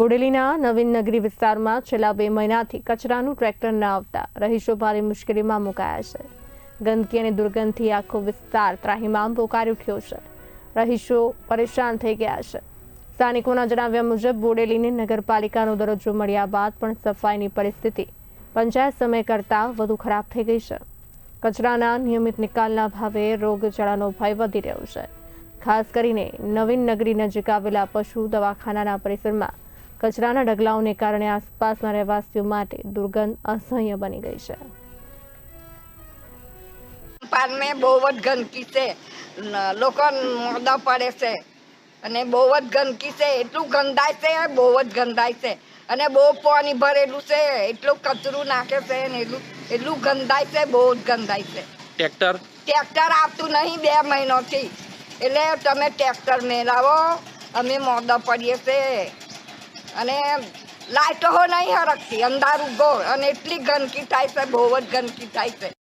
બોડેલીના નવીન નગરી વિસ્તારમાં છેલ્લા બે મહિનાથી કચરાનું ટ્રેક્ટર ન આવતા રહીશો ભારે મુશ્કેલીમાં મુકાયા છે. ગંદકી અને દુર્ગંધથી આખો વિસ્તાર ત્રાહિમામ પોકારી ઉઠ્યો છે. રહીશો પરેશાન થઈ ગયા છે. સ્થાનિકોના જણાવ્યા મુજબ, બોડેલીને નગરપાલિકાનો દરજ્જો મળ્યા બાદ પણ સફાઈની પરિસ્થિતિ પંચાયત સમય કરતાં વધુ ખરાબ થઈ ગઈ છે. કચરાના નિયમિત નિકાલના ભાવે રોગચાળાનો ભય વધી રહ્યો છે. ખાસ કરીને નવીન નગરી નજીક આવેલા પશુ દવાખાનાના પરિસરમાં કચરાના ઢગલાઓને કારણે આસપાસના રહેવાસીઓ માટે દુર્ગંધ અસહ્ય બની ગઈ છે. પારને બહુ જ ગંદકી છે. લોકો મોદા પડે છે. અને બહુ જ ગંદકી છે. એટલું ગંદાય છે બહુ જ ગંદાય છે. અને બહુ પાણી ભરેલું છે. એટલું કચરું નાખે છે ને એટલું એટલું ગંદાય છે બહુ જ ગંદાય છે. ટ્રેક્ટર? ટ્રેક્ટર આવતું નહીં બે મહિનોથી. એટલે તમે ટ્રેક્ટર મેળાવો. અમે મોદા પડીએ છે અને લાઇટો નહીં હરકતી. અંધારું ગોળ અને એટલી ગંદકી થાય છે, બહુ જ ગંદકી થાય છે.